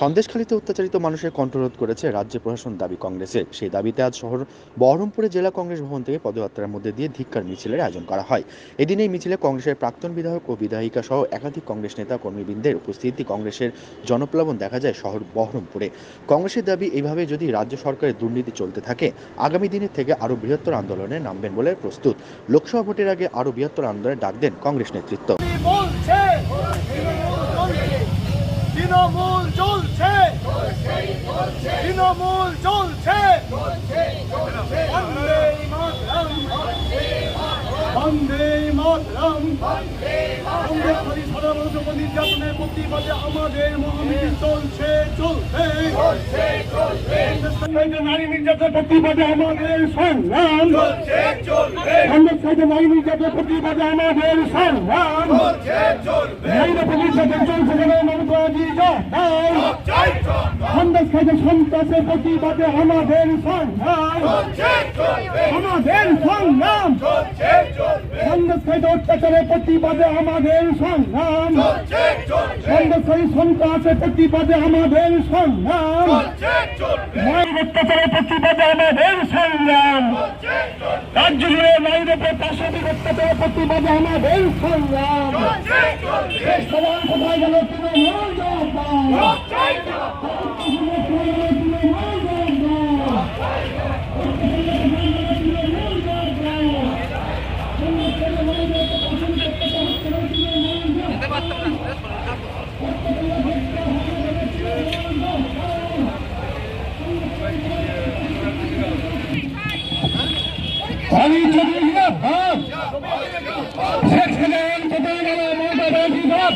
সন্দেশখালীতে অত্যাচারিত মানুষের কণ্ঠরোধ করেছে রাজ্য প্রশাসন দাবি কংগ্রেসের সেই দাবিতে আজ শহর বহরমপুরে জেলা কংগ্রেস ভবন থেকে পদযাত্রার মধ্যে দিয়ে ধিক্কার মিছিলের আয়োজন করা হয়। এদিন এই মিছিলে কংগ্রেসের প্রাক্তন বিধায়ক ও বিধায়িকা সহ একাধিক কংগ্রেস নেতা কর্মীবৃন্দের উপস্থিতি কংগ্রেসের জনপ্লাবন দেখা যায় শহর বহরমপুরে। কংগ্রেসের দাবি এইভাবে যদি রাজ্য সরকারের দুর্নীতি চলতে থাকে, আগামী দিনের থেকে আরও বৃহত্তর আন্দোলনে নামবেন বলে প্রস্তুত। লোকসভা ভোটের আগে আরও বৃহত্তর আন্দোলনে ডাক দেন কংগ্রেস নেতৃত্ব। তৃণমূল চলছে। তৃণমূল চলছে। বন্দে মাতরম। বন্দে মাতরম কংগ্রেস করি সারা মানুষ উপর নির্যাতনের প্রতিবাদে আমাদের মহামিছিল চলছে চলবে। নারী নির্যাতনের প্রতিবাদে আমাদের সংগ্রাম কংগ্রেস সাইডে নারী নির্যাতনের প্রতিবাদে আমাদের সংগ্রাম নারীরা সাথে চলছে কেন মমতাজি সন্দেশ খাইতে সন্ত্রাসের প্রতিবাদে আমাদের সংগ্রাম আমাদের সংগ্রাম। সন্দেশ খাইতে অত্যাচারের প্রতিবাদে আমাদের সংগ্রাম। সন্দেশ খাই সন্ত্রাসের প্রতিবাদে আমাদের সংগ্রাম। অত্যাচারের প্রতিবাদে আমাদের সংগ্রাম। রাজ্য জুড়ে নারীর উপর পাশবিক অত্যাচারের প্রতিবাদে আমাদের সংগ্রাম। সবাই কোথায় গেল তৃণমূল জনতা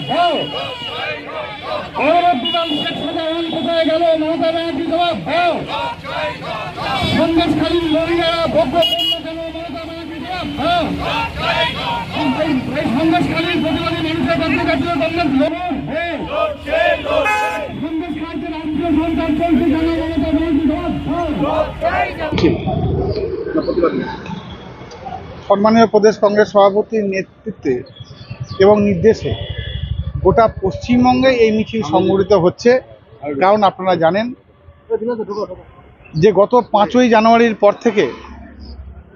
দাও গৌরব বিমান শেখ সাজাহান কোথায় গেল মমতা ব্যানার্জি জবাব দাও সন্দেশখালীর মহিলারা ভোগ্য কেন মমতা ব্যানার্জি জবাব দাও এই- সন্দেশখালীর প্রতিবাদী মানুষের কর্মকাণ্ড গভর্নমেন্ট লড়ুন সন্দেশখালীতে রাষ্ট্রীয় সরকার চলছে কেন মমতা ব্যানার্জি জবাব দাও সম্মানীয় প্রদেশ কংগ্রেস সভাপতির নেতৃত্বে এবং নির্দেশে গোটা পশ্চিমবঙ্গে এই মিছিল সংগঠিত হচ্ছে। কারণ আপনারা জানেন যে গত পাঁচই জানুয়ারির পর থেকে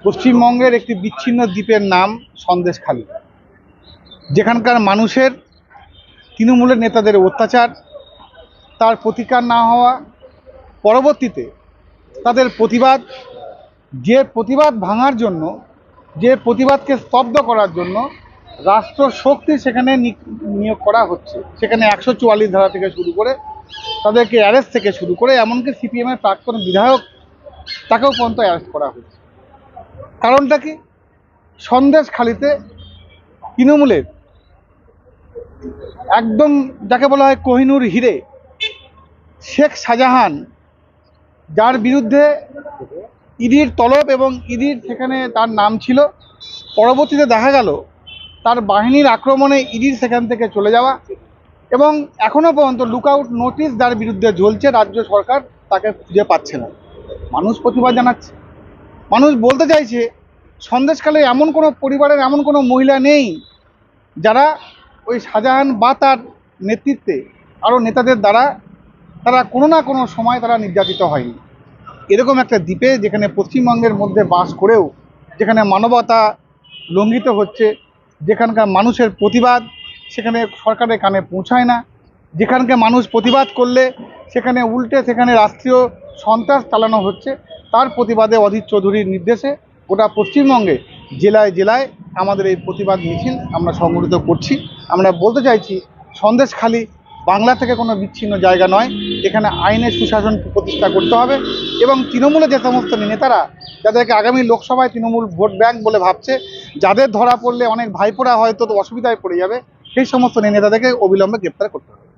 পশ্চিমবঙ্গের একটি বিচ্ছিন্ন দ্বীপের নাম সন্দেশখালী। যেখানকার মানুষের তৃণমূলের নেতাদের অত্যাচার, তার প্রতিকার না হওয়া, পরবর্তীতে তাদের প্রতিবাদ, যে প্রতিবাদ ভাঙার জন্য যে প্রতিবাদকে স্তব্ধ করার জন্য রাষ্ট্র শক্তি সেখানে নিয়োগ করা হচ্ছে। সেখানে একশো চুয়াল্লিশ ধারা থেকে শুরু করে তাদেরকে অ্যারেস্ট থেকে শুরু করে এমনকি সিপিএমের প্রাক্তন বিধায়ক তাকেও পর্যন্ত অ্যারেস্ট করা হচ্ছে কারণটা কি? সন্দেশখালিতে তৃণমূলের একদম যাকে বলা হয় কোহিনুর হিরে, শেখ শাহজাহান, যার বিরুদ্ধে ইডির তলব এবং ইডির সেখানে তার নাম ছিল। পরবর্তীতে দেখা গেল, তার বাহিনীর আক্রমণে ইডির সেখান থেকে চলে যাওয়া এবং এখনও পর্যন্ত লুকআউট নোটিশ যার বিরুদ্ধে ঝুলছে রাজ্য সরকার তাকে খুঁজে পাচ্ছে না। মানুষ প্রতিবাদ জানাচ্ছে। মানুষ বলতে চাইছে সন্দেশকালে এমন কোনো পরিবারের এমন কোনো মহিলা নেই যারা ওই শাহজাহান বা তার নেতৃত্বে আরও নেতাদের দ্বারা তারা কোনো না কোনো সময় তারা নির্যাতিত হয়নি। এরকম একটা দ্বীপে যেখানে পশ্চিমবঙ্গের মধ্যে বাস করেও যেখানে মানবতা লঙ্ঘিত হচ্ছে, যেখানকার মানুষের প্রতিবাদ সেখানে সরকারের কানে পৌঁছায় না, যেখানকে মানুষ প্রতিবাদ করলে সেখানে উল্টে সেখানে রাষ্ট্রীয় সন্ত্রাস চালানো হচ্ছে, তার প্রতিবাদে অধীর চৌধুরীর নির্দেশে গোটা পশ্চিমবঙ্গে জেলায় জেলায় আমাদের এই প্রতিবাদ মিছিল আমরা সংগঠিত করছি। আমরা বলতে চাইছি সন্দেশখালী বাংলা থেকে কোনো বিচ্ছিন্ন জায়গা নয়। এখানে আইনের সুশাসন প্রতিষ্ঠা করতে হবে এবং তৃণমূলে যে সমস্ত নেতারা, যাদেরকে আগামী লোকসভায় তৃণমূল ভোট ব্যাংক বলে ভাবছে, যাদের ধরা পড়লে অনেক ভাইপোরা হয়তো অসুবিধায় পড়ে যাবে, সেই সমস্ত নেতাদেরকে অবিলম্বে গ্রেপ্তার করতে হবে।